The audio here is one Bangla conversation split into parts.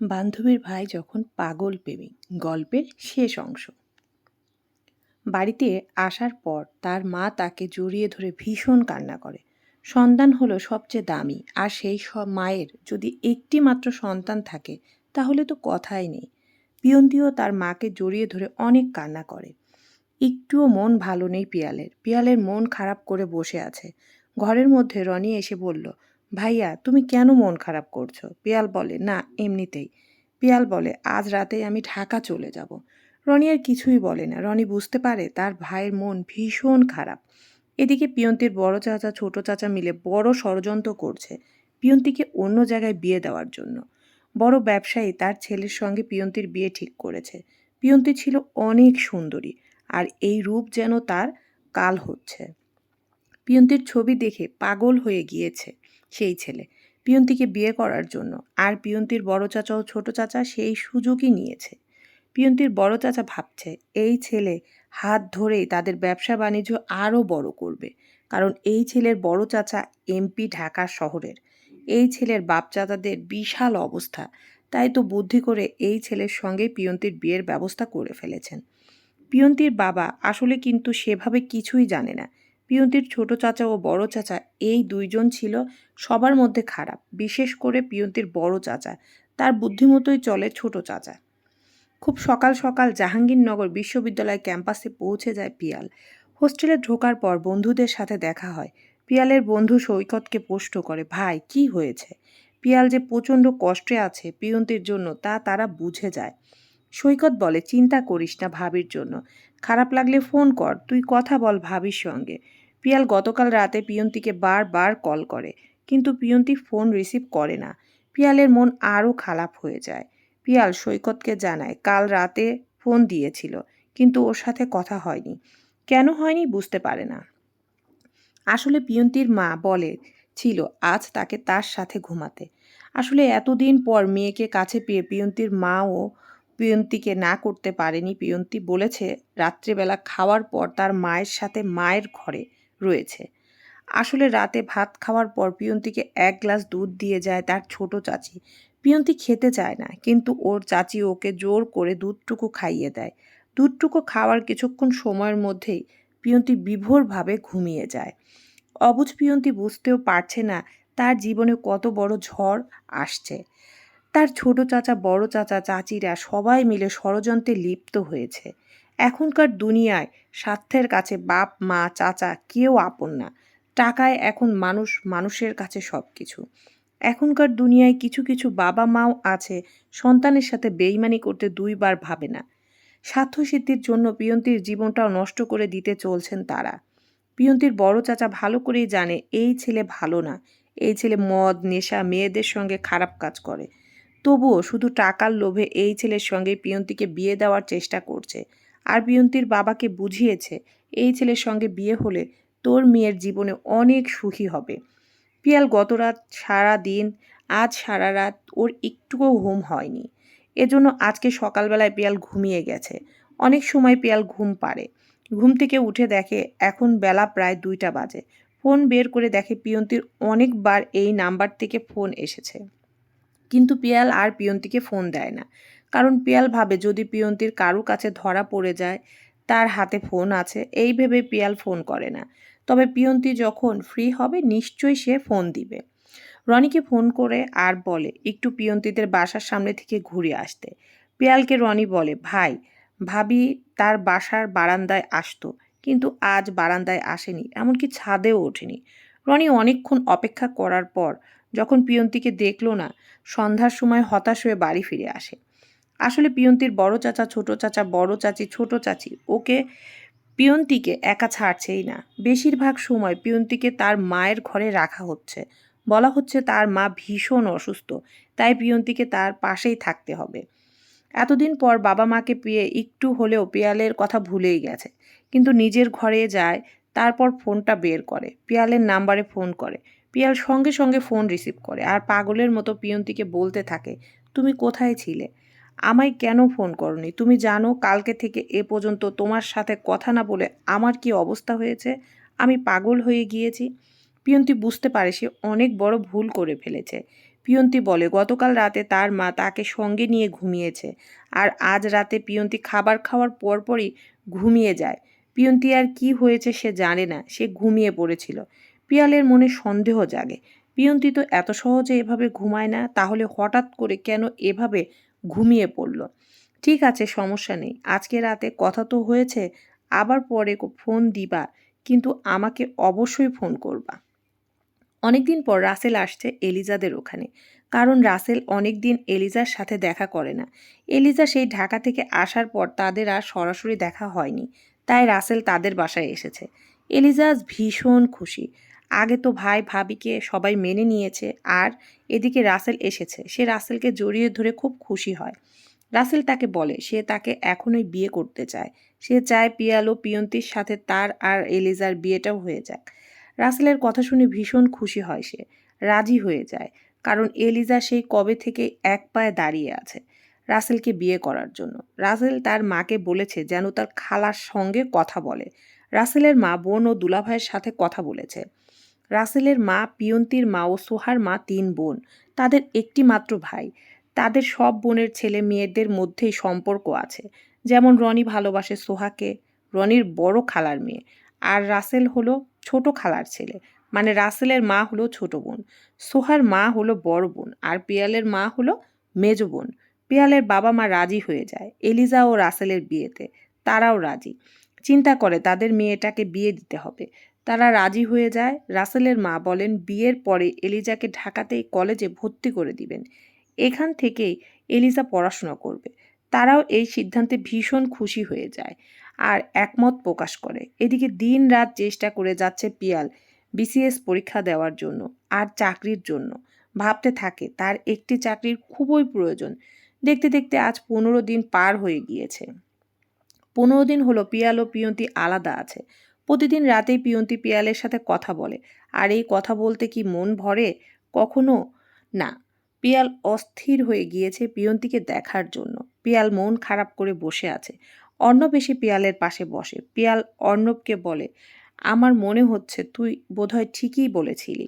বান্ধবীর ভাই যখন পাগল প্রেমিক, গল্পের শেষ অংশ। বাড়িতে আসার পর তার মা তাকে জড়িয়ে ধরে ভীষণ কান্না করে। সন্তান হলো সবচেয়ে দামি, আর সেই সব মায়ের যদি একটি মাত্র সন্তান থাকে, তাহলে তো কথাই নেই। পিয়ন্তিও তার মাকে জড়িয়ে ধরে অনেক কান্না করে। একটুও মন ভালো নেই পিয়ালের। পিয়ালের মন খারাপ করে বসে আছে। ঘরের মধ্যে রনি এসে বলল ভাইয়া, তুমি কেন মন খারাপ করছ? পিয়াল বলে, না, এমনিতেই। পিয়াল বলে, আজ রাতে আমি ঢাকা চলে যাব। রনি আর কিছুই বলে না। রনি বুঝতে পারে তার ভাইয়ের মন ভীষণ খারাপ। এদিকে পিয়ন্তির বড় চাচা, ছোট চাচা মিলে বড় ষড়যন্ত্র করছে পিয়ন্তিকে অন্য জায়গায় বিয়ে দেওয়ার জন্য। বড় ব্যবসায়ী তার ছেলের সঙ্গে পিয়ন্তির বিয়ে ঠিক করেছে। পিয়ন্তি ছিল অনেক সুন্দরী আর এই রূপ যেন তার কাল হচ্ছে। পিয়ন্তির ছবি দেখে পাগল হয়ে গিয়েছে। সেই ছেলে। পিয়ন্তিকে বিয়ে করার জন্য। আর পিয়ন্তির বড় চাচা ও ছোট চাচা সেই সুযোগই নিয়েছে। পিয়ন্তির বড় চাচা ভাবছে, এই ছেলে হাত ধরেই তাদের ব্যবসা বাণিজ্য আরও বড় করবে। কারণ এই ছেলের বড় চাচা এমপি ঢাকা শহরের। এই ছেলের বাপ চাচাদের বিশাল অবস্থা। তাই তো বুদ্ধি করে এই ছেলের সঙ্গে পিয়ন্তির বিয়ের ব্যবস্থা করে ফেলেছেন। পিয়ন্তির বাবা আসলে কিন্তু সেভাবে কিছুই জানে না। পিয়ন্তির ছোট চাচা ও বড় চাচা এই দুইজন ছিল সবার মধ্যে খারাপ, বিশেষ করে পিয়ন্তির বড় চাচা। তার বুদ্ধিমতোই চলে ছোট চাচা। খুব সকাল সকাল জাহাঙ্গীরনগর বিশ্ববিদ্যালয় ক্যাম্পাসে পৌঁছে যায় পিয়াল। হোস্টেলে ঢোকার পর বন্ধুদের সাথে দেখা হয়। পিয়ালের বন্ধু সৈকতকে পোষ্ট করে, ভাই, কি হয়েছে? পিয়াল যে প্রচণ্ড কষ্টে আছে পিয়ন্তির জন্য তা তারা বুঝে যায়। সৈকত বলে, চিন্তা করিস না ভাবির জন্য। খারাপ লাগলে ফোন কর, তুই কথা বল ভাবির সঙ্গে। পিয়াল গতকাল রাতে পিয়ন্তিকে বারবার কল করে, কিন্তু পিয়ন্তি ফোন রিসিভ করে না। পিয়ালের মন আরও খারাপ হয়ে যায়। পিয়াল সৈকতকে জানায়, কাল রাতে ফোন দিয়েছিল, কিন্তু ওর সাথে কথা হয়নি। কেন হয়নি বুঝতে পারে না। আসলে পিয়ন্তির মা বলে ছিল, আজ তাকে তার সাথে ঘুমাতে। আসলে এতদিন পর মেয়েকে কাছে পেয়ে পিয়ন্তির মাও পিয়ন্তিকে না করতে পারেনি। পিয়ন্তি বলেছে, রাত্রিবেলা খাওয়ার পর তার মায়ের সাথে মায়ের ঘরে রয়েছে। আসলে রাতে ভাত খাওয়ার পর পিয়ন্তিকে এক গ্লাস দুধ দিয়ে যায় তার ছোট চাচি। পিয়ন্তি খেতে চায় না, কিন্তু ওর চাচি ওকে জোর করে দুধটুকু খাইয়ে দেয়। দুধটুকু খাওয়ার কিছুক্ষণ সময়ের মধ্যেই পিয়ন্তি বিভোরভাবে ঘুমিয়ে যায়। অবুজ পিয়ন্তি বুঝতেও পারছে না তার জীবনে কত বড় ঝড় আসছে। তার ছোট চাচা, বড় চাচা, চাচিরা সবাই মিলে ষড়যন্ত্রে লিপ্ত হয়েছে। এখনকার দুনিয়ায় স্বার্থের কাছে বাপ, মা, চাচা কেউ আপন না। টাকায় এখন মানুষ মানুষের কাছে সব কিছু এখনকার দুনিয়ায় কিছু কিছু বাবা মাও আছে সন্তানের সাথে বেইমানি করতে দুইবার ভাবে না। স্বার্থসিদ্ধির জন্য পিয়ন্তির জীবনটাও নষ্ট করে দিতে চলছেন তারা। পিয়ন্তির বড় চাচা ভালো করেই জানে এই ছেলে ভালো না। এই ছেলে মদ, নেশা, মেয়েদের সঙ্গে খারাপ কাজ করে। তবুও শুধু টাকার লোভে এই ছেলের সঙ্গে পিয়ন্তিকে বিয়ে দেওয়ার চেষ্টা করছে। আর পিয়ন্তির বাবাকে বুঝিয়েছে, এই ছেলের সঙ্গে বিয়ে হলে তোর মেয়ের জীবনে অনেক সুখী হবে। পিয়াল গত রাত সারা দিন আজ সারা রাত ওর একটুও ঘুম হয়নি। এজন্য আজকে সকালবেলায় পিয়াল ঘুমিয়ে গেছে। অনেক সময় পিয়াল ঘুম পারে ঘুম থেকে উঠে দেখে এখন বেলা প্রায় দুইটা বাজে। ফোন বের করে দেখে পিয়ন্তির অনেকবার এই নাম্বার থেকে ফোন এসেছে। কিন্তু পিয়াল আর পিয়ন্তিকে ফোন দেয় না। কারণ পিয়াল ভাবে যদি পিয়ন্তির কারও কাছে ধরা পড়ে যায়, তার হাতে ফোন আছে, এই ভেবে পিয়াল ফোন করে না। তবে পিয়ন্তি যখন ফ্রি হবে, নিশ্চয়ই সে ফোন দিবে। রনিকে ফোন করে আর বলে, একটু পিয়ন্তিদের বাসার সামনে থেকে ঘুরে আসতে। পিয়ালকে রনি বলে, ভাই, ভাবি তার বাসার বারান্দায় আসতো, কিন্তু আজ বারান্দায় আসেনি, এমনকি ছাদেও ওঠেনি। রনি অনেকক্ষণ অপেক্ষা করার পর, যখন পিয়ন্তিকে দেখল না, সন্ধ্যার সময় হতাশ হয়ে বাড়ি ফিরে আসে। আসলে পিয়ন্তির বড় চাচা, ছোট চাচা, বড় চাচি, ছোট চাচি, ওকে পিয়ন্তিকে একা ছাড়ছেই না। বেশিরভাগ সময় পিয়ন্তিকে তার মায়ের ঘরে রাখা হচ্ছে। বলা হচ্ছে তার মা ভীষণ অসুস্থ, তাই পিয়ন্তিকে তার পাশেই থাকতে হবে। এতদিন পর বাবা মাকে পেয়ে একটু হলেও পিয়ালের কথা ভুলেই গেছে। কিন্তু নিজের ঘরে যায়, তারপর ফোনটা বের করে, পিয়ালের নাম্বারে ফোন করে। পিয়াল সঙ্গে সঙ্গে ফোন রিসিভ করে, আর পাগলের মতো পিয়ন্তিকে বলতে থাকে, তুমি কোথায় ছিলে? আমায় কেন ফোন করনি? তুমি জানো কালকে থেকে এ পর্যন্ত তোমার সাথে কথা না বলে আমার কি অবস্থা হয়েছে? আমি পাগল হয়ে গিয়েছি। পিয়ন্তি বুঝতে পারে সে অনেক বড় ভুল করে ফেলেছে। পিয়ন্তি বলে, গতকাল রাতে তার মা তাকে সঙ্গে নিয়ে ঘুমিয়েছে আর আজ রাতে পিয়ন্তি খাবার খাওয়ার পরপরই ঘুমিয়ে যায়। পিয়ন্তি আর কি হয়েছে সে জানে না, সে ঘুমিয়ে পড়েছিল। পিয়ালের মনে সন্দেহ জাগে। পিয়ন্তি তো এত সহজে এভাবে ঘুমায় না, তাহলে হঠাৎ করে কেন এভাবে ঘুমিয়ে পড়ল। ঠিক আছে, সমস্যা নেই। আজকে রাতে কথা তো হয়েছে, আবার পরে ফোন দিবা, কিন্তু আমাকে অবশ্যই ফোন করবা। অনেকদিন পর রাসেল আসছে এলিজাদের ওখানে। কারণ রাসেল অনেক দিন এলিজার সাথে দেখা করে না। এলিজা সেই ঢাকা থেকে আসার পর তাদের আর সরাসরি দেখা হয়নি। তাই রাসেল তাদের বাসায় এসেছে। এলিজা ভীষণ খুশি। আগে তো ভাই ভাবিকে সবাই মেনে নিয়েছে আর এদিকে রাসেল এসেছে। সে রাসেলকে জড়িয়ে ধরে খুব খুশি হয়। রাসেল তাকে বলে, সে তাকে এখনই বিয়ে করতে চায়। সে চায় পিয়ালো পিয়ন্তির সাথে তার আর এলিজার বিয়েটাও হয়ে যাক। রাসেলের কথা শুনে ভীষণ খুশি হয় সে, রাজি হয়ে যায়, কারণ এলিজা সেই কবে থেকে এক পায়ে দাঁড়িয়ে আছে রাসেলকে বিয়ে করার জন্য। রাসেল তার মাকে বলেছে যেন তার খালার সঙ্গে কথা বলে। রাসেলের মা বোন ও দুলাভাইয়ের সাথে কথা বলেছে। রাসেলের মা, পিয়ন্তির মা ও সোহার মা তিন বোন। তাদের একটি মাত্র ভাই। তাদের সব বোনের ছেলে মেয়েদের মধ্যেই সম্পর্ক আছে। যেমন রনি ভালোবাসে সোহাকে, রনির বড় খালার মেয়ে। আর রাসেল হলো ছোট খালার ছেলে। মানে রাসেলের মা হলো ছোট বোন। সোহার মা হলো বড় বোন। আর পিয়ালের মা হলো মেজ বোন। পিয়ালের বাবা মা রাজি হয়ে যায়। এলিজা ও রাসেলের বিয়েতে। তারাও রাজি। চিন্তা করে তাদের মেয়েটাকে বিয়ে দিতে হবে। তারা রাজি হয়ে যায়। রাসেলের মা বলেন, বিয়ের পরে এলিজাকে ঢাকাতেই কলেজে ভর্তি করে দিবেন। এখান থেকেই এলিজা পড়াশোনা করবে। তারাও এই সিদ্ধান্তে ভীষণ খুশি হয়ে যায় আর একমত প্রকাশ করে। এদিকে দিন রাত চেষ্টা করে যাচ্ছে পিয়াল বিসিএস পরীক্ষা দেওয়ার জন্য আর চাকরির জন্য। ভাবতে থাকে, তার একটি চাকরির খুবই প্রয়োজন। দেখতে দেখতে আজ পনেরো দিন পার হয়ে গিয়েছে। পনেরো দিন হলো পিয়াল ও পিয়ন্তি আলাদা আছে। প্রতিদিন রাতেই পিয়ন্তি পিয়ালের সাথে কথা বলে। আর এই কথা বলতে কি মন ভরে? কখনো না। পিয়াল অস্থির হয়ে গিয়েছে পিয়ন্তিকে দেখার জন্য। পিয়াল মন খারাপ করে বসে আছে। অর্ণব এসে পিয়ালের পাশে বসে। পিয়াল অর্ণবকে বলে, আমার মনে হচ্ছে তুই বোধহয় ঠিকই বলেছিলি।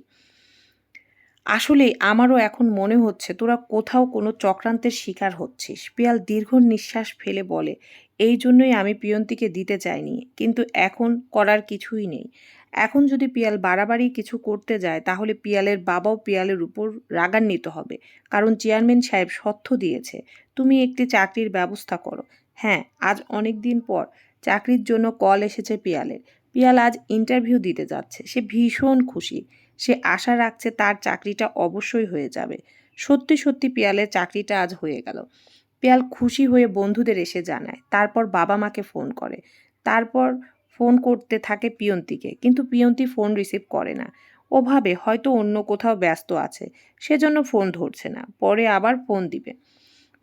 আসলে আমারও এখন মনে হচ্ছে তোরা কোথাও কোনো চক্রান্তের শিকার হচ্ছিস। পিয়াল দীর্ঘ নিঃশ্বাস ফেলে বলে, এই জন্যই আমি পিয়ন্তিকে দিতে চাইনি কিন্তু এখন করার কিছুই নেই। এখন যদি পিয়াল বাড়াবাড়ি কিছু করতে যায়, তাহলে পিয়ালের বাবাও পিয়ালের উপর রাগান্বিত হবে, কারণ চেয়ারম্যান সাহেব সত্য দিয়েছে, তুমি একটি চাকরির ব্যবস্থা করো। হ্যাঁ আজ অনেক দিন পর চাকরির জন্য কল এসেছে পিয়ালের। পিয়াল আজ ইন্টারভিউ দিতে যাচ্ছে, সে ভীষণ খুশি। সে আশা রাখছে তার চাকরিটা অবশ্যই হয়ে যাবে। সত্যি সত্যি পিয়ালের চাকরিটা আজ হয়ে গেল। পিয়াল খুশি হয়ে বন্ধুদের এসে জানায়। তারপর বাবা মাকে ফোন করে। তারপর ফোন করতে থাকে পিয়ন্তিকে। কিন্তু পিয়ন্তি ফোন রিসিভ করে না। ওভাবে হয়তো অন্য কোথাও ব্যস্ত আছে। সেজন্য ফোন ধরছে না। পরে আবার ফোন দিবে।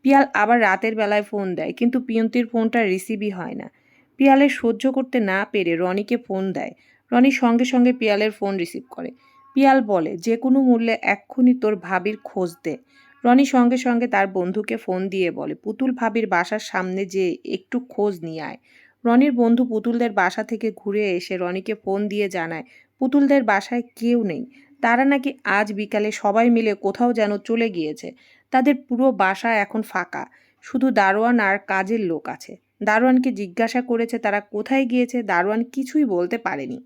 পিয়াল আবার রাতের বেলায় ফোন দেয়। কিন্তু পিয়ন্তির ফোনটা রিসিভই হয় না। পিয়ালের সহ্য করতে না পেরে রনিকে ফোন দেয়। রনি সঙ্গে সঙ্গে পিয়ালের ফোন রিসিভ করে। পিয়াল বলে, যে কোনো মূল্যে এক্ষুনি তোর ভাবির খোঁজ দে। রনি সঙ্গে সঙ্গে তার বন্ধুকে ফোন দিয়ে বলে, পুতুল ভাবির বাসার সামনে যে একটু খোঁজ নিয়ে আয়। রনির বন্ধু পুতুলদের বাসা থেকে ঘুরে এসে রনিকে ফোন দিয়ে জানায়, পুতুলদের বাসায় কেউ নেই। তারা নাকি আজ বিকালে সবাই মিলে কোথাও যেন চলে গিয়েছে। তাদের পুরো বাসা এখন ফাঁকা। শুধু দারোয়ান আর কাজের লোক আছে। দারোয়ানকে জিজ্ঞাসা করেছে তারা কোথায় গিয়েছে। দারোয়ান কিছুই বলতে পারেনি।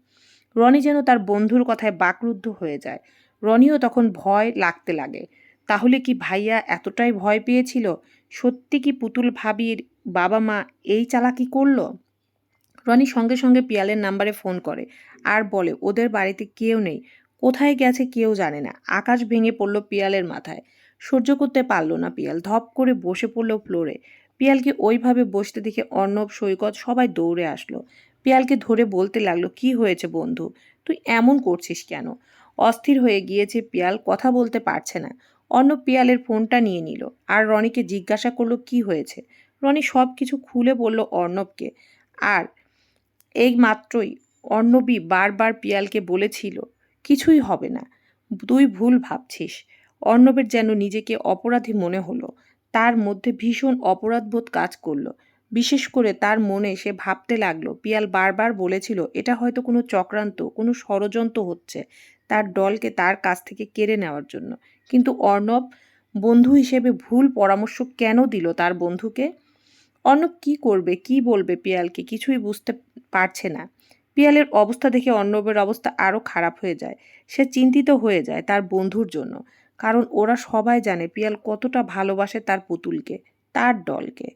রনি যেন তার বন্ধুর কথায় বাকরুদ্ধ হয়ে যায়। রনিও তখন ভয় লাগতে লাগে। তাহলে কি ভাইয়া এতটাই ভয় পেয়েছিল? সত্যি কি পুতুল ভাবির বাবা মা এই চালাকি করল? রনি সঙ্গে সঙ্গে পিয়ালের নাম্বারে ফোন করে। আর বলে, ওদের বাড়িতে কেউ নেই। কোথায় গেছে কেউ জানে না। আকাশ ভেঙে পড়ল পিয়ালের মাথায়। সহ্য করতে পারল না পিয়াল। ধপ করে বসে পড়ল ফ্লোরে। পিয়ালকে ওইভাবে বসতে দেখে অর্ণব সৈকত সবাই দৌড়ে আসলো। পিয়ালকে ধরে বলতে লাগল, কি হয়েছে বন্ধু? তুই এমন করছিস কেন? অস্থির হয়ে গিয়েছে পিয়াল, কথা বলতে পারছে না। অর্ণব পিয়ালের ফোনটা নিয়ে নিল আর রনিকে জিজ্ঞাসা করল, কি হয়েছে? রনি সব কিছু খুলে বলল অর্ণবকে। আর এই মাত্রই অর্ণবী বারবার পিয়ালকে বলেছিল, কিছুই হবে না, তুই ভুল ভাবছিস। অর্ণবের যেন নিজেকে অপরাধী মনে হলো, তার মধ্যে ভীষণ অপরাধবোধ কাজ করল। বিশেষ করে তার মনে সে ভাবতে লাগল। পিয়াল বারবার বলেছিল, এটা হয়তো কোনো চক্রান্ত, কোনো ষড়যন্ত্র হচ্ছে তার দলকে তার কাছ থেকে কেড়ে নেওয়ার জন্য। কিন্তু অর্ণব বন্ধু হিসেবে ভুল পরামর্শ কেন দিল তার বন্ধুকে? অর্ণব কি করবে, কি বলবে পিয়ালকে কিছুই বুঝতে পারছে না। পিয়ালের অবস্থা দেখে অর্ণবের অবস্থা আরও খারাপ হয়ে যায়। সে চিন্তিত হয়ে যায় তার বন্ধুর জন্য। কারণ ওরা সবাই জানে পিয়াল কতটা ভালোবাসে তার পুতুলকে, তার দলকে।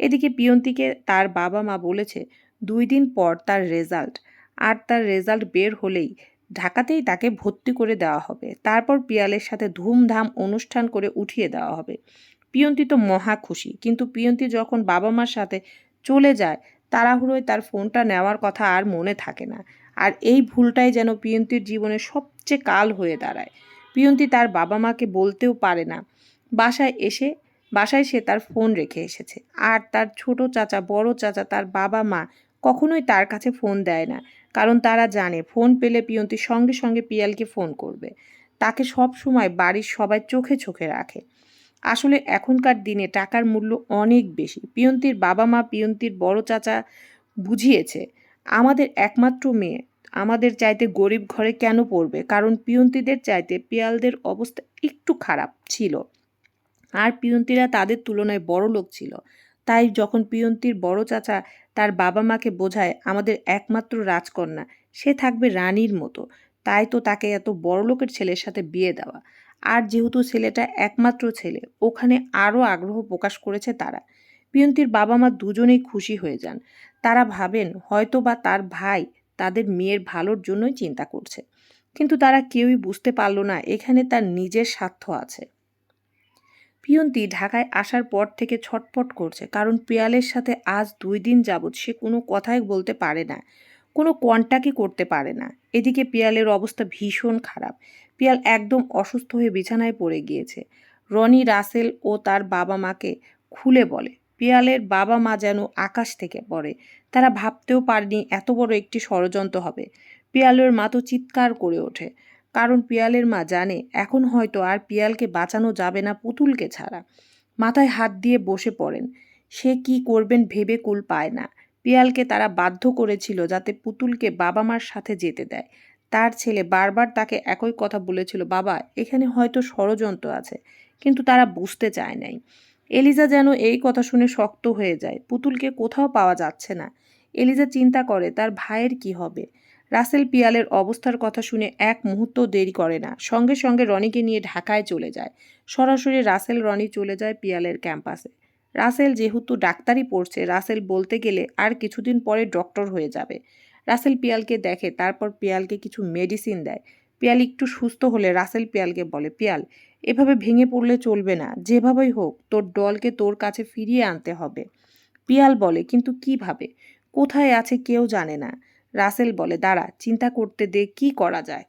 এদিকে পিয়ন্তিকে তার বাবা মা বলেছে, দুই দিন পর তার রেজাল্ট। আর তার রেজাল্ট বের হলেই ঢাকাতেই তাকে ভর্তি করে দেওয়া হবে। তারপর পিয়ালের সাথে ধুমধাম অনুষ্ঠান করে উঠিয়ে দেওয়া হবে। পিয়ন্তি তো মহা খুশি, কিন্তু পিয়ন্তি যখন বাবা মার সাথে চলে যায়, তাড়াহুড়োয় তার ফোনটা নেওয়ার কথা আর মনে থাকে না। আর এই ভুলটাই যেন পিয়ন্তির জীবনে সবচেয়ে কাল হয়ে দাঁড়ায়। পিয়ন্তি তার বাবা মাকে বলতেও পারে না। বাসায় এসে বাসায় সে তার ফোন রেখে এসেছে। আর তার ছোট চাচা, বড় চাচা, তার বাবা মা কখনোই তার কাছে ফোন দেয় না। কারণ তারা জানে, ফোন পেলে পিয়ন্তি সঙ্গে সঙ্গে পিয়ালকে ফোন করবে। তাকে সব সময় বাড়ির সবাই চোখে চোখে রাখে। আসলে এখনকার দিনে টাকার মূল্য অনেক বেশি। পিয়ন্তির বাবা মা, পিয়ন্তির বড় চাচা বুঝিয়েছে, আমাদের একমাত্র মেয়ে, আমাদের চাইতে গরিব ঘরে কেন পড়বে? কারণ পিয়ন্তিদের চাইতে পিয়ালদের অবস্থা একটু খারাপ ছিল। আর পিয়ন্তিরা তাদের তুলনায় বড় লোক ছিল। তাই যখন পিয়ন্তির বড় চাচা তার বাবা মাকে বোঝায়, আমাদের একমাত্র রাজকন্যা, সে থাকবে রানীর মতো। তাই তো তাকে এত বড় লোকের ছেলের সাথে বিয়ে দেওয়া। আর যেহেতু ছেলেটা একমাত্র ছেলে, ওখানে আরও আগ্রহ প্রকাশ করেছে তারা পিয়ন্তির বাবা মা দুজনেই খুশি হয়ে যান। তারা ভাবেন হয়তো বা তার ভাই তাদের মেয়ের ভালোর জন্যই চিন্তা করছে। কিন্তু তারা কেউই বুঝতে পারল না, এখানে তার নিজের স্বার্থ আছে। পিয়ন্তি ঢাকায় আসার পর থেকে ছটপট করছে, কারণ পিয়ালের সাথে আজ দুই দিন যাবৎ সে কোনো কথাই বলতে পারে না, কোনো কন্ট্যাক্টই করতে পারে না। এদিকে পিয়ালের অবস্থা ভীষণ খারাপ। পিয়াল একদম অসুস্থ হয়ে বিছানায় পড়ে গিয়েছে। রনি রাসেল ও তার বাবা মাকে খুলে বলে, পিয়ালের বাবা মা যেন আকাশ থেকে পড়ে। তারা ভাবতেও পারেনি এত বড় একটি ষড়যন্ত্র হবে। পিয়ালের মা তো চিৎকার করে ওঠে কারণ পিয়ালের মা জানে, এখন হয়তো আর পিয়ালকে বাঁচানো যাবে না পুতুলকে ছাড়া। মাথায় হাত দিয়ে বসে পড়েন। সে কি করবেন ভেবে কুল পায় না। পিয়ালকে তারা বাধ্য করেছিল যাতে পুতুলকে বাবা মার সাথে যেতে দেয়। তার ছেলে বারবার তাকে একই কথা বলেছিল, বাবা, এখানে হয়তো ষড়যন্ত্র আছে। কিন্তু তারা বুঝতে চায় নাই। এলিজা যেন এই কথা শুনে শক্ত হয়ে যায়, পুতুলকে কোথাও পাওয়া যাচ্ছে না। এলিজা চিন্তা করে, তার ভাইয়ের কি হবে? রাসেল পিয়ালের অবস্থার কথা শুনে এক মুহূর্ত দেরি করে না। সঙ্গে সঙ্গে রনিকে নিয়ে ঢাকায় চলে যায়। সরাসরি রাসেল, রনি চলে যায় পিয়ালের ক্যাম্পাসে। রাসেল যেহেতু ডাক্তারি পড়ছে, রাসেল বলতে গেলে আর কিছুদিন পরে ডক্টর হয়ে যাবে। রাসেল পিয়ালকে দেখে, তারপর পিয়ালকে কিছু মেডিসিন দেয়। পিয়াল একটু সুস্থ হলে রাসেল পিয়ালকে বলে, পিয়াল, এভাবে ভেঙে পড়লে চলবে না। যেভাবেই হোক, তোর দলকে তোর কাছে ফিরিয়ে আনতে হবে। পিয়াল বলে, কিন্তু কীভাবে? কোথায় আছে কেউ জানে না। রাসেল বলে, দাঁড়া, চিন্তা করতে দে, কি করা যায়?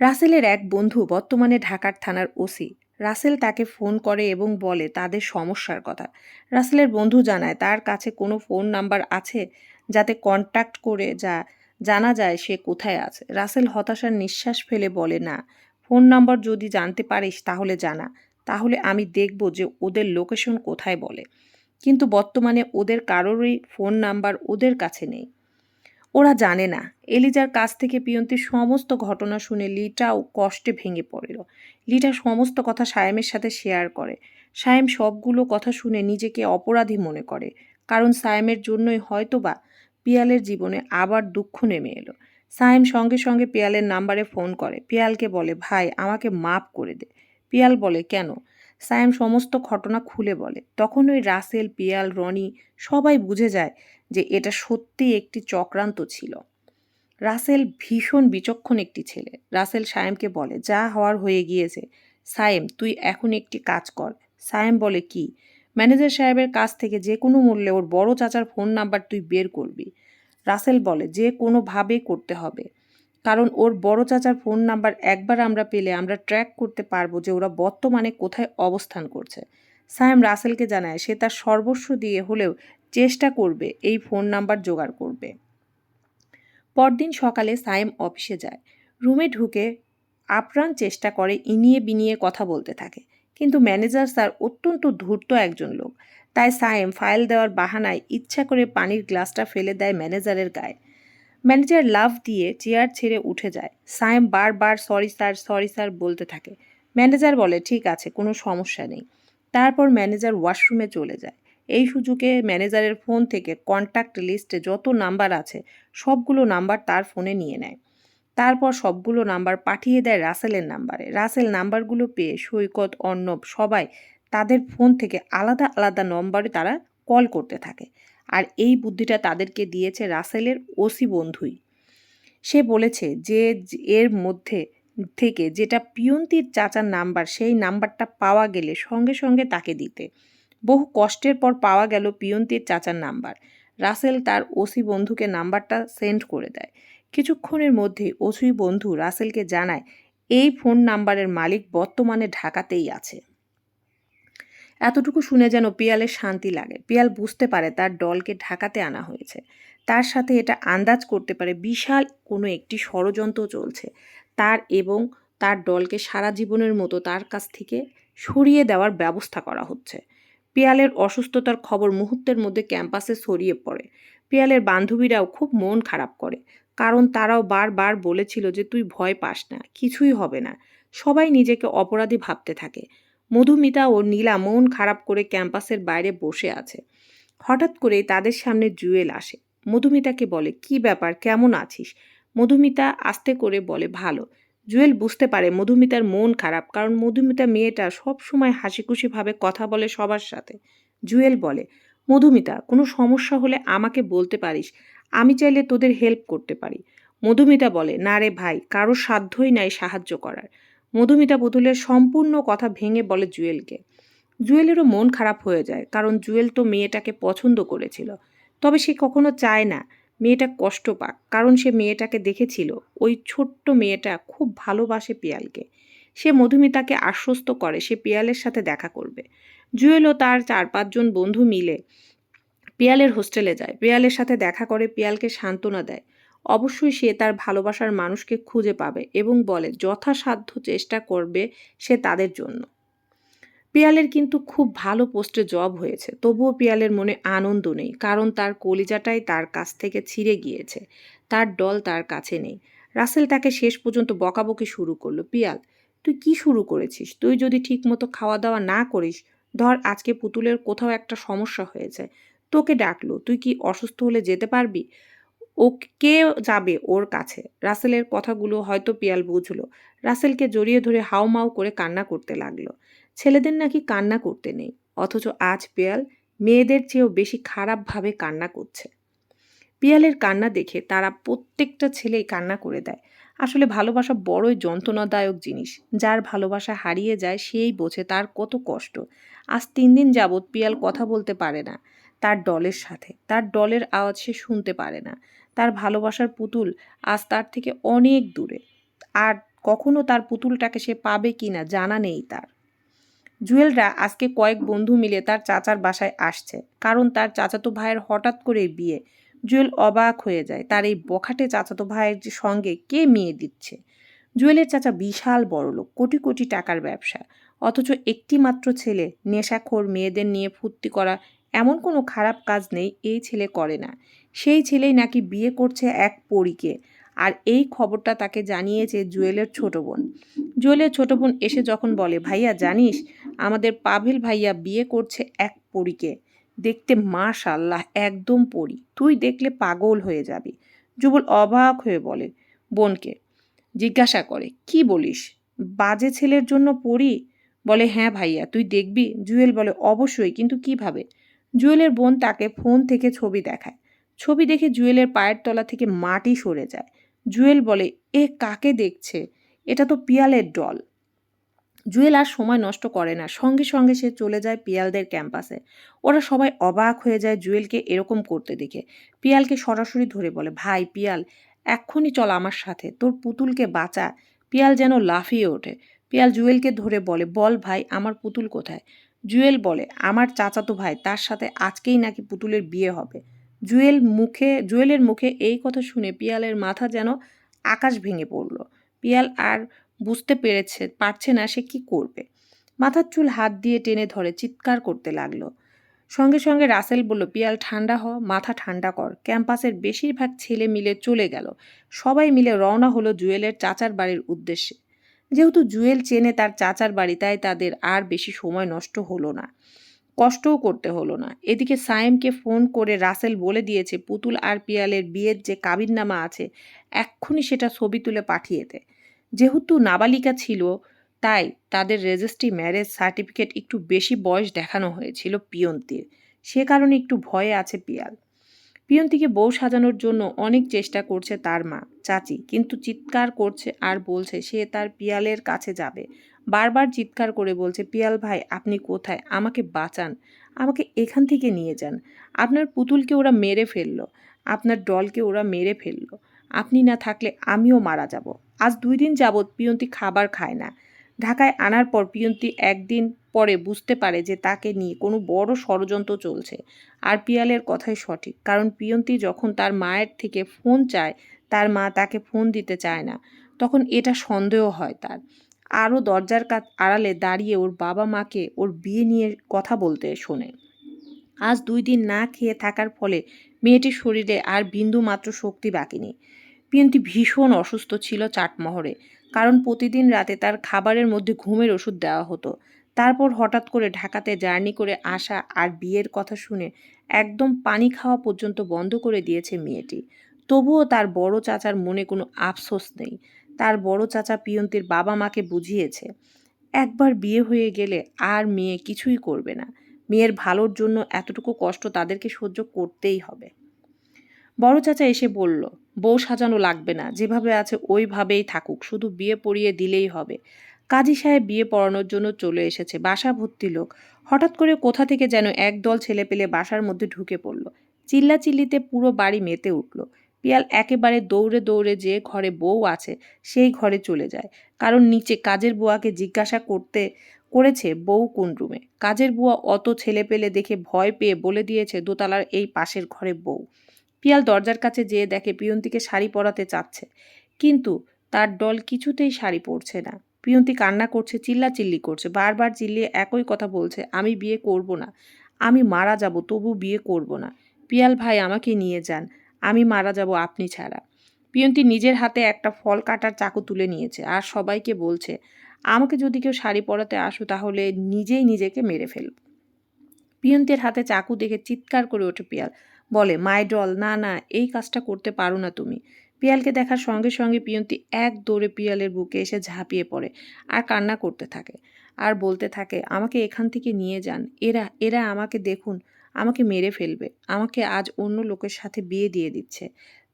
রাসেলের এক বন্ধু বর্তমানে ঢাকার থানার ওসি। রাসেল তাকে ফোন করে এবং বলে, তাদের সমস্যার কথা। রাসেলের বন্ধু জানায়, তার কাছে কোনো ফোন নাম্বার আছে যাতে কন্ট্যাক্ট করে যা, জানা যায় সে কোথায় আছে? রাসেল হতাশার নিঃশ্বাস ফেলে বলে, না, ফোন নাম্বার যদি জানতে পারিস তাহলে জানা। তাহলে আমি দেখব যে ওদের লোকেশন কোথায় বলে। কিন্তু বর্তমানে ওদের কারোরই ফোন নাম্বার ওদের কাছে নেই। ওরা জানে না। এলিজার কাছ থেকে পিয়ন্তির সমস্ত ঘটনা শুনে লিটাও কষ্টে ভেঙে পড়ল। লিটা সমস্ত কথা সায়েমের সাথে শেয়ার করে। সায়েম সবগুলো কথা শুনে নিজেকে অপরাধী মনে করে। কারণ সায়েমের জন্যই হয়তোবা পিয়ালের জীবনে আবার দুঃখ নেমে এলো। সায়েম সঙ্গে সঙ্গে পিয়ালের নাম্বারে ফোন করে। পিয়ালকে বলে, ভাই, আমাকে মাপ করে দে। পিয়াল বলে, কেন? সায়েম সমস্ত ঘটনা খুলে বলে। তখন ওই রাসেল, পিয়াল, রনি সবাই বুঝে যায় যে এটা সত্যি একটি চক্রান্ত ছিল। রাসেল ভীষণ বিচক্ষণ একটি ছেলে। রাসেল সায়েমকে বলে, যা হওয়ার হয়ে গিয়েছে। সায়েম, তুই এখন একটি কাজ কর। সায়েম বলে, কি? ম্যানেজার সাহেবের কাছ থেকে যে কোনো মূল্যে ওর বড় চাচার ফোন নাম্বার তুই বের করবি। রাসেল বলে, যে কোনোভাবে করতে হবে। কারণ ওর বড় চাচার ফোন নাম্বার একবার আমরা পেলে আমরা ট্র্যাক করতে পারব যে ওরা বর্তমানে কোথায় অবস্থান করছে। সায়েম রাসেলকে জানায়, সে তার সর্বস্ব দিয়ে হলেও চেষ্টা করবে, এই ফোন নাম্বার জোগাড় করবে। পরদিন সকালে সায়েম অফিসে যায়। রুমে ঢুকে আপ্রাণ চেষ্টা করে ইনিয়ে বিনিয়ে কথা বলতে থাকে। কিন্তু ম্যানেজার স্যার অত্যন্ত ধূর্ত একজন লোক। তাই সায়েম ফাইল দেওয়ার বাহানায় ইচ্ছা করে পানির গ্লাসটা ফেলে দেয় ম্যানেজারের গায়ে। ম্যানেজার লাভ দিয়ে চেয়ার ছেড়ে উঠে যায়। সায়েম বারবার সরি স্যার সরি স্যার বলতে থাকে। ম্যানেজার বলে, ঠিক আছে, কোনো সমস্যা নেই। তারপর ম্যানেজার ওয়াশরুমে চলে যায়। এই সুযোগে ম্যানেজারের ফোন থেকে কন্ট্যাক্ট লিস্টে যত নাম্বার আছে, সবগুলো নাম্বার তার ফোনে নিয়ে নেয়। তারপর সবগুলো নাম্বার পাঠিয়ে দেয় রাসেলের নাম্বারে। রাসেল নাম্বারগুলো পেয়ে সৈকত, অর্ণব সবাই তাদের ফোন থেকে আলাদা আলাদা নম্বরে তারা কল করতে থাকে। আর এই বুদ্ধিটা তাদেরকে দিয়েছে রাসেলের ওসি বন্ধুই। সে বলেছে যে এর মধ্যে থেকে যেটা পিয়ন্তির চাচার নাম্বার, সেই নাম্বারটা পাওয়া গেলে সঙ্গে সঙ্গে তাকে দিতে। বহু কষ্টের পর পাওয়া গেল পিয়ন্তির চাচার নাম্বার। রাসেল তার ওসি বন্ধুকে নাম্বারটা সেন্ড করে দেয়। কিছুক্ষণের মধ্যে ওসি বন্ধু রাসেলকে জানায়, এই ফোন নাম্বারের মালিক বর্তমানে ঢাকাতেই আছে। এতটুকু শুনে যেন পিয়ালের শান্তি লাগে। পিয়াল বুঝতে পারে তার দলকে ঢাকাতে আনা হয়েছে। তার সাথে এটা আন্দাজ করতে পারে বিশাল কোনো একটি ষড়যন্ত্র চলছে। তার এবং তার দলকে সারা জীবনের মতো তার কাছ থেকে সরিয়ে দেওয়ার ব্যবস্থা করা হচ্ছে। পিয়ালের অসুস্থতার খবর মুহূর্তের মধ্যে ক্যাম্পাসে ছড়িয়ে পড়ে। পিয়ালের বান্ধবীরাও খুব মন খারাপ করে। কারণ তারাও বারবার বলেছিল যে, তুই ভয় পাস না, কিছুই হবে না। সবাই নিজেকে অপরাধী ভাবতে থাকে। মধুমিতা ও নীলা মন খারাপ করে ক্যাম্পাসের বাইরে বসে আছে। হঠাৎ করে তাদের সামনে জুয়েল আসে। মধুমিতাকে বলে, কি ব্যাপার? কেমন আছিস? মধুমিতা আস্তে করে বলে, ভালো। জুয়েল বুঝতে পারে মধুমিতার মন খারাপ, কারণ মধুমিতা মেয়েটা সব সময় হাসি খুশিভাবে কথা বলে সবার সাথে। জুয়েল বলে, মধুমিতা, কোনো সমস্যা হলে আমাকে বলতে পারিস। আমি চাইলে তোদের হেল্প করতে পারি। মধুমিতা বলে, না রে ভাই কারও সাধ্যই নাই সাহায্য করার। মধুমিতা পুতুলের সম্পূর্ণ কথা ভেঙে বলে জুয়েলকে। জুয়েলেরও মন খারাপ হয়ে যায়, কারণ জুয়েল তো মেয়েটাকে পছন্দ করেছিল। তবে সে কখনো চায় না, মেয়েটা কষ্ট পাক, কারণ সে মেয়েটাকে দেখেছিল, ওই ছোট্ট মেয়েটা খুব ভালোবাসে পিয়ালকে। সে মধুমিতাকে আশ্বস্ত করে, সে পিয়ালের সাথে দেখা করবে। জুয়েলও তার চার পাঁচজন বন্ধু মিলে পিয়ালের হোস্টেলে যায়। পিয়ালের সাথে দেখা করে পিয়ালকে সান্ত্বনা দেয়। অবশ্যই সে তার ভালোবাসার মানুষকে খুঁজে পাবে এবং বলে, যথাসাধ্য চেষ্টা করবে সে তাদের জন্য। পিয়ালের কিন্তু খুব ভালো পোস্টে জব হয়েছে, তবুও পিয়ালের মনে আনন্দ নেই, কারণ তার কলিজাটাই তার কাছ থেকে ছিঁড়ে গিয়েছে, তার দল তার কাছে নেই। রাসেল তাকে শেষ পর্যন্ত বকাবকি শুরু করল, পিয়াল, তুই কি শুরু করেছিস? তুই যদি ঠিকমতো খাওয়া দাওয়া না করিস, ধর আজকে পুতুলের কোথাও একটা সমস্যা হয়েছে, তোকে ডাকলো, তুই কি অসুস্থ হলে যেতে পারবি? ও কে যাবে ওর কাছে। রাসেলের কথাগুলো হয়তো পিয়াল বুঝলো। রাসেলকে জড়িয়ে ধরে হাউমাউ করে কান্না করতে লাগল। ছেলেদের নাকি কান্না করতে নেই, অথচ আজ পিয়াল মেয়েদের চেয়েও বেশি খারাপভাবে কান্না করছে। পিয়ালের কান্না দেখে তারা প্রত্যেকটা ছেলেই কান্না করে দেয়। আসলে ভালোবাসা বড়ই যন্ত্রণাদায়ক জিনিস। যার ভালোবাসা হারিয়ে যায় সেই বোঝে তার কত কষ্ট। আজ তিন দিন যাবৎ পিয়াল কথা বলতে পারে না তার দলের সাথে। তার দলের আওয়াজ সে শুনতে পারে না। তার ভালোবাসার পুতুল আজ তার থেকে অনেক দূরে। আর কখনো তার পুতুলটাকে সে পাবে কি না জানা নেই তার। জুয়েলরা আজকে কয়েক বন্ধু মিলে তার চাচার বাসায় আসছে। কারণ তার চাচাতো ভাইয়ের হঠাৎ করে বিয়ে। জুয়েল অবাক হয়ে যায় তার এই বখাটে চাচাতো ভাইয়ের সঙ্গে কে মেয়ে দিচ্ছে। জুয়েলের চাচা বিশাল বড়লোক কোটি কোটি টাকার ব্যবসা। অথচ একটি মাত্র ছেলে, নেশাখোর মেয়েদের নিয়ে ফুর্তি করা এমন কোনো খারাপ কাজ নেই, এই ছেলে করে না। সেই ছেলেই নাকি বিয়ে করছে এক পরীকে। আর এই খবরটা তাকে জানিয়েছে জুয়েলের ছোট বোন। জুয়েলের ছোট বোন এসে যখন বলে, ভাইয়া, জানিস, আমাদের পাভেল ভাইয়া বিয়ে করছে এক পরীকে। দেখতে মাশাল্লাহ, একদম পড়ি তুই দেখলে পাগল হয়ে যাবি। যুবল অবাক হয়ে বলে, বোনকে জিজ্ঞাসা করে, কি বলিস? বাজে ছেলের জন্য পড়ি বলে হ্যাঁ ভাইয়া, তুই দেখবি? জুয়েল বলে, অবশ্যই, কিন্তু কীভাবে? জুয়েলের বোন তাকে ফোন থেকে ছবি দেখায়। ছবি দেখে জুয়েলের পায়ের তলা থেকে মাটি সরে যায়। জুয়েল বলে, এ কাকে দেখছে? এটা তো পিয়ালের ডল। জুয়েল আর সময় নষ্ট করে না। সঙ্গে সঙ্গে সে চলে যায় পিয়ালদের ক্যাম্পাসে। ওরা সবাই অবাক হয়ে যায় জুয়েলকে এরকম করতে দেখে। পিয়ালকে সরাসরি ধরে বলে, ভাই, পিয়াল, এক্ষুনি চল আমার সাথে। তোর পুতুলকে বাঁচা। পিয়াল যেন লাফিয়ে ওঠে। পিয়াল জুয়েলকে ধরে বলে, বল ভাই, আমার পুতুল কোথায়? জুয়েল বলে, আমার চাচাতো ভাই, তার সাথে আজকেই নাকি পুতুলের বিয়ে হবে। জুয়েল মুখে, জুয়েলের মুখে এই কথা শুনে পিয়ালের মাথা যেন আকাশ ভেঙে পড়ল। পিয়াল আর বুঝতে পেরেছে, পারছে না সে কি করবে। মাথার চুল হাত দিয়ে টেনে ধরে চিৎকার করতে লাগল। সঙ্গে সঙ্গে রাসেল বলল, পিয়াল, ঠান্ডা হ, মাথা ঠান্ডা কর। ক্যাম্পাসের বেশিরভাগ ছেলে মিলে চলে গেল। সবাই মিলে রওনা হলো জুয়েলের চাচার বাড়ির উদ্দেশ্যে। যেহেতু জুয়েল চেনে তার চাচার বাড়ি, তাই তাদের আর বেশি সময় নষ্ট হলো না। কষ্টও করতে হলো না। এদিকে সায়েমকে ফোন করে রাসেল বলে দিয়েছে, পুতুল আর পিয়ালের বিয়ের যে কাবিননামা আছে, এক্ষুনি সেটা ছবি তুলে পাঠিয়ে দে। যেহেতু নাবালিকা ছিল, তাই তাদের রেজিস্ট্রি ম্যারেজ সার্টিফিকেট একটু বেশি বয়স দেখানো হয়েছিল পিয়ন্তির। সে কারণে একটু ভয়ে আছে পিয়াল। পিয়ন্তিকে বউ সাজানোর জন্য অনেক চেষ্টা করছে তার মা, চাচি। কিন্তু চিৎকার করছে আর বলছে, সে তার পিয়ালের কাছে যাবে। বারবার চিৎকার করে বলছে, পিয়াল ভাই, আপনি কোথায়? আমাকে বাঁচান। আমাকে এখান থেকে নিয়ে যান। আপনার পুতুলকে ওরা মেরে ফেলল। আপনার ডলকে ওরা মেরে ফেলল। আপনি না থাকলে আমিও মারা যাব। আজ দুই দিন যাবৎ পিয়ন্তি খাবার খায় না। ঢাকায় আনার পর পিয়ন্তি একদিন পরে বুঝতে পারে যে তাকে নিয়ে কোনো বড় ষড়যন্ত্র চলছে। আর পিয়ালের কথাই সঠিক, কারণ পিয়ন্তি যখন তার মায়ের থেকে ফোন চায়, তার মা তাকে ফোন দিতে চায় না। তখন এটা সন্দেহ হয় তার। আরও দরজার কাছ আড়ালে দাঁড়িয়ে ওর বাবা মাকে ওর বিয়ে নিয়ে কথা বলতে শোনে। আজ দুই দিন না খেয়ে থাকার ফলে মেয়েটির শরীরে আর বিন্দু মাত্র শক্তি বাকি নেই। পিয়ন্তি ভীষণ অসুস্থ ছিল চাটমহরে। কারণ প্রতিদিন রাতে তার খাবারের মধ্যে ঘুমের ওষুধ দেওয়া হতো। তারপর হঠাৎ করে ঢাকাতে জার্নি করে আসা আর বিয়ের কথা শুনে একদম পানি খাওয়া পর্যন্ত বন্ধ করে দিয়েছে মেয়েটি। তবুও তার বড় চাচার মনে কোনো আফসোস নেই। তার বড় চাচা পিয়ন্তির বাবা মাকে বুঝিয়েছে, একবার বিয়ে হয়ে গেলে আর মেয়ে কিছুই করবে না। মেয়ের ভালোর জন্য এতটুকু কষ্ট তাদেরকে সহ্য করতেই হবে। বড় চাচা এসে বলল বউ সাজানো লাগবে না, যেভাবে আছে ওইভাবেই থাকুক, শুধু বিয়ে পড়িয়ে দিলেই হবে। কাজী সাহেব বিয়ে পড়ানোর জন্য চলে এসেছে, বাসা ভর্তি লোক। হঠাৎ করে কোথা থেকে যেন একদল ছেলে পেলে বাসার মধ্যে ঢুকে পড়ল। চিল্লাচিল্লিতে পুরো বাড়ি মেতে উঠল। পিয়াল একেবারে দৌড়ে দৌড়ে যে ঘরে বউ আছে, সেই ঘরে চলে যায়। কারণ নিচে কাজের বুয়াকে জিজ্ঞাসা করতে, করেছে বউ কোন রুমে। কাজের বুয়া অত ছেলে পেলে দেখে ভয় পেয়ে বলে দিয়েছে দোতলার এই পাশের ঘরে বউ। পিয়াল দরজার কাছে যেয়ে দেখে পিয়ন্তিকে শাড়ি পরাতে চাচ্ছে। কিন্তু তার দল কিছুতেই শাড়ি পরছে না। পিয়ন্তি কান্না করছে, চিল্লাচিল্লি করছে, বারবার চিল্লিয়ে একই কথা বলছে, আমি বিয়ে করব না, আমি মারা যাব, তবু বিয়ে করব না। পিয়াল ভাই, আমাকে নিয়ে যান, আমি মারা যাব আপনি ছাড়া। পিয়ন্তি নিজের হাতে একটা ফল কাটার চাকু তুলে নিয়েছে আর সবাইকে বলছে, আমাকে যদি কেউ শাড়ি পরাতে আসো, তাহলে নিজেই নিজেকে মেরে ফেলব। পিয়ন্তির হাতে চাকু দেখে চিৎকার করে ওঠে পিয়াল। বলে, মাই ডল, না না, এই কাজটা করতে পারো না তুমি। পিয়ালকে দেখার সঙ্গে সঙ্গে পিয়ন্তি এক দৌড়ে পিয়ালের বুকে এসে ঝাঁপিয়ে পড়ে আর কান্না করতে থাকে আর বলতে থাকে, আমাকে এখান থেকে নিয়ে যান। এরা এরা আমাকে দেখুন, আমাকে মেরে ফেলবে। আমাকে আজ অন্য লোকের সাথে বিয়ে দিয়ে দিচ্ছে।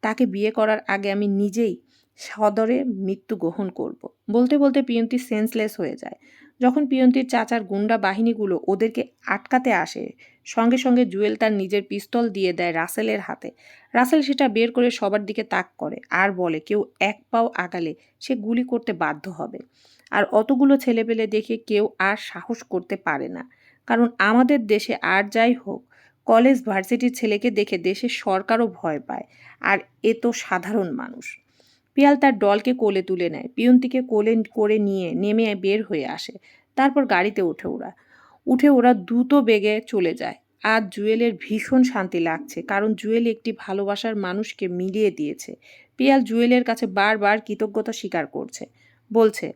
তাকে বিয়ে করার আগে আমি নিজেই সদরে মৃত্যু গ্রহণ করব। বলতে বলতে পিয়ন্তি সেন্সলেস হয়ে যায়। যখন পিয়ন্তির চাচার গুন্ডা বাহিনীগুলো ওদেরকে আটকাতে আসে সঙ্গে সঙ্গে জুয়েল তার নিজের পিস্তল দিয়ে দেয় রাসেলের হাতে। রাসেল সেটা বের করে সবার দিকে তাক করে, আর বলে, কেউ এক পাও আগালে সে গুলি করতে বাধ্য হবে। আর অতগুলো ছেলেপেলে দেখে কেউ আর সাহস করতে পারে না। কারণ আমাদের দেশে আর যাই হোক, কলেজ ভার্সিটির ছেলেকে দেখে দেশের সরকারও ভয় পায়, আর এ তো সাধারণ মানুষ। পিয়াল তার দলকে কোলে তুলে নেয়, পিয়ন্তিকে কোলে করে নিয়ে, নেমে বের হয়ে আসে। তারপর গাড়িতে ওঠে ওরা। উঠে ওরা দ্রুত বেগে চলে যায়। আর জুয়েলের ভীষণ শান্তি লাগছে, কারণ জুয়েল একটি ভালোবাসার মানুষকে মিলিয়ে দিয়েছে। পিয়াল জুয়েলের কাছে বারবার কৃতজ্ঞতা স্বীকার করছে। বলছে,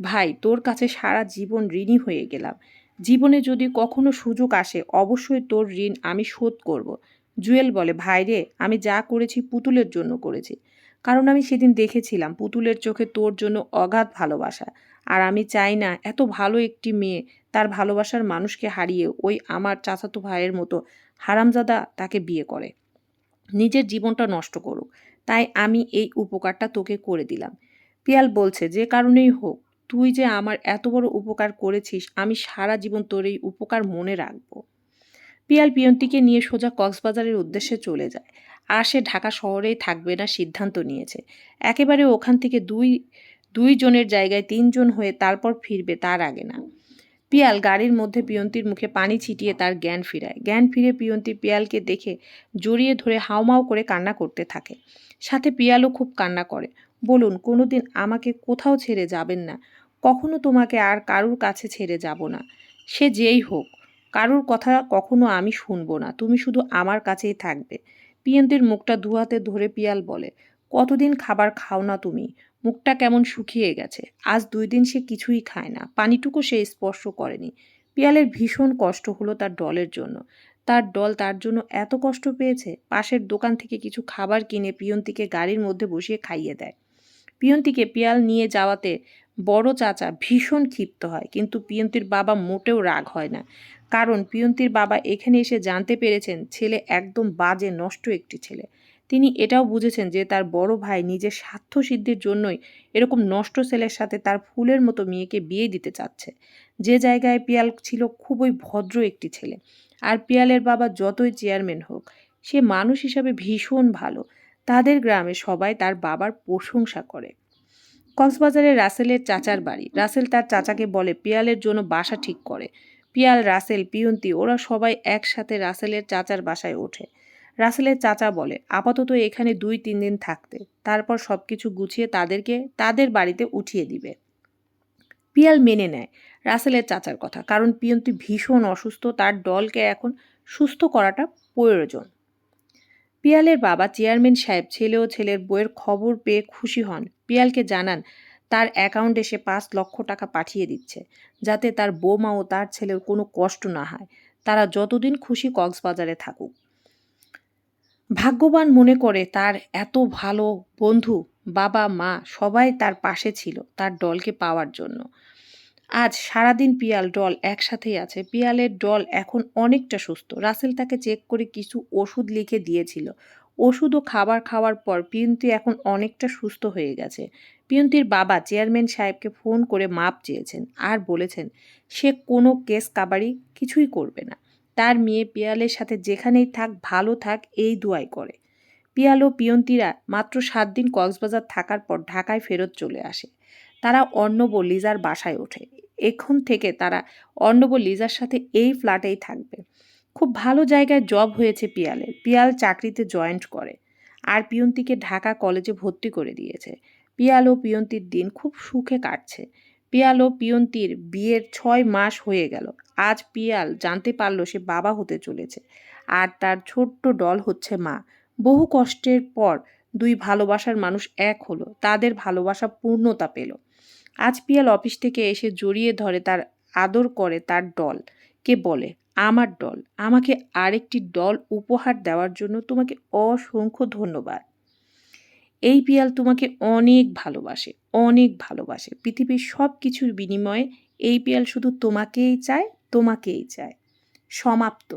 ভাই, তোর কাছে সারা জীবন ঋণী হয়ে গেলাম। জীবনে যদি কখনো সুযোগ আসে, অবশ্যই তোর ঋণ আমি শোধ করব। জুয়েল বলে, ভাই রে, আমি যা করেছি পুতুলের জন্য করেছি। কারণ আমি সেদিন দেখেছিলাম, পুতুলের চোখে তোর জন্য অগাধ ভালোবাসা। আর আমি চাই না, এত ভালো একটি মেয়ে তার ভালোবাসার মানুষকে হারিয়ে ওই আমার চাচাতো ভাইয়ের মতো হারামজাদা তাকে বিয়ে করে। নিজের জীবনটা নষ্ট করুক। তাই আমি এই উপকারটা তোকে করে দিলাম। পিয়াল বলছে, যে কারণেই হোক, তুই যে আমার এত বড় উপকার করেছিস, আমি সারা জীবন তোর এই উপকার মনে রাখব। পিয়াল পিয়ন্তিকে নিয়ে সোজা কক্সবাজারের উদ্দেশ্যে চলে যায়। আর সে ঢাকা শহরেই থাকবে না সিদ্ধান্ত নিয়েছে। একেবারে ওখান থেকে দুই, দুইজনের জায়গায় তিনজন হয়ে তারপর ফিরবে তার আগে না। পিয়াল গাড়ির মধ্যে পিয়ন্তির মুখে পানি ছিটিয়ে তার জ্ঞান ফিরায়। জ্ঞান ফিরে পিয়ন্তি পিয়ালকে দেখে জড়িয়ে ধরে হাউমাউ করে কান্না করতে থাকে। সাথে পিয়ালও খুব কান্না করে। বলুন, কোনোদিন আমাকে কোথাও ছেড়ে যাবেন না। কখনো তোমাকে আর কারুর কাছে ছেড়ে যাব না। সে যেই হোক, কারুর কথা কখনো আমি শুনব না। তুমি শুধু আমার কাছেই থাকবে। পিয়ন্তির মুখটা দুহাতে ধরে পিয়াল বলে, কতদিন খাবার খাও না তুমি? মুখটা কেমন শুকিয়ে গেছে। আজ দুই দিন সে কিছুই খায় না। পানিটুকু সে স্পর্শ করেনি। পিয়ালের ভীষণ কষ্ট হলো তার ডলের জন্য। তার দল তার জন্য এত কষ্ট পেয়েছে, পাশের দোকান থেকে কিছু খাবার কিনে পিয়ন্তিকে গাড়ির মধ্যে বসিয়ে খাইয়ে দেয়। পিয়ন্তিকে পিয়াল নিয়ে যাওয়াতে বড় চাচা ভীষণ ক্ষিপ্ত হয়, কিন্তু পিয়ন্তির বাবা মোটেও রাগ হয় না। কারণ পিয়ন্তির বাবা এখানে এসে জানতে পেরেছেন, ছেলে একদম বাজে, নষ্ট একটি ছেলে। তিনি এটাও বুঝেছেন যে তার বড় ভাই নিজের স্বার্থ সিদ্ধির জন্যই এরকম নষ্ট ছেলের সাথে তার ফুলের মতো মেয়েকে বিয়ে দিতে চাচ্ছে। যে জায়গায় পিয়াল ছিল খুবই ভদ্র একটি ছেলে। আর পিয়ালের বাবা যতই চেয়ারম্যান হোক, সে মানুষ হিসাবে ভীষণ ভালো। তাদের গ্রামে সবাই তার বাবার প্রশংসা করে। কক্সবাজারে রাসেলের চাচার বাড়ি। রাসেল তার চাচাকে বলে, পিয়ালের জন্য বাসা ঠিক করে। পিয়াল, রাসেল, পিয়ন্তি, ওরা সবাই একসাথে রাসেলের চাচার বাসায় ওঠে। রাসেলের চাচা বলে, আপাতত এখানে দুই, তিন দিন থাকতে। তারপর সব কিছু গুছিয়ে তাদেরকে, তাদের বাড়িতে উঠিয়ে দিবে। পিয়াল মেনে নেয় রাসেলের চাচার কথা, কারণ পিয়ন্তি ভীষণ অসুস্থ, তার দলকে এখন সুস্থ করাটা প্রয়োজন। পিয়ালের বাবা চেয়ারম্যান সাহেব ছেলে ও ছেলের বইয়ের খবর পেয়ে খুশি হন। পিয়ালকে জানান, তার অ্যাকাউন্টে সে পাঁচ লক্ষ টাকা পাঠিয়ে দিচ্ছে, যাতে তার বৌমা ও তার ছেলের কোনো কষ্ট না হয়। তারা যতদিন খুশি কক্সবাজারে থাকুক। ভাগ্যবান মনে করে তার এত ভালো বন্ধু বাবা, মা সবাই তার পাশে ছিল তার দলকে পাওয়ার জন্য। আজ সারাদিন পিয়াল, ডল একসাথেই আছে। পিয়ালের ডল এখন অনেকটা সুস্থ। রাসেল তাকে চেক করে কিছু ওষুধ লিখে দিয়েছিল। ওষুধ ও খাবার খাওয়ার পর পিয়ন্তি এখন অনেকটা সুস্থ হয়ে গেছে। পিয়ন্তির বাবা চেয়ারম্যান সাহেবকে ফোন করে মাপ চেয়েছেন আর বলেছেন, সে কোনো কেস কাবারি কিছুই করবে না। তার মেয়ে পিয়ালের সাথে যেখানেই থাক, ভালো থাক, এই দুয়াই করে। পিয়াল ও পিয়ন্তিরা মাত্র সাত দিন কক্সবাজার থাকার পর ঢাকায় ফেরত চলে আসে। তারা অর্ণব লিজার বাসায় ওঠে। এখন থেকে তারা অর্ণব লিজার সাথে এই ফ্ল্যাটেই থাকবে। খুব ভালো জায়গায় জব হয়েছে পিয়ালের। পিয়াল চাকরিতে জয়েন্ট করে। আর পিয়ন্তিকে ঢাকা কলেজে ভর্তি করে দিয়েছে। পিয়াল ও পিয়ন্তির দিন খুব সুখে কাটছে। পিয়াল ও পিয়ন্তির বিয়ের ছয় মাস হয়ে গেল। আজ পিয়াল জানতে পারল সে বাবা হতে চলেছে আর তার ছোট্ট ডল হচ্ছে মা। বহু কষ্টের পর দুই ভালোবাসার মানুষ এক হলো, তাদের ভালোবাসা পূর্ণতা পেল। আজ পিয়াল অফিস থেকে এসে জড়িয়ে ধরে তার আদর করে তার ডল। কে বলে, আমার ডল। আমাকে আরেকটি ডল উপহার দেওয়ার জন্য তোমাকে অসংখ্য ধন্যবাদ। এই পিয়াল তোমাকে অনেক ভালোবাসে অনেক ভালোবাসে। পৃথিবীর সব কিছুর বিনিময়ে এই পিয়াল শুধু তোমাকেই চায় তোমাকেই চায়। সমাপ্ত।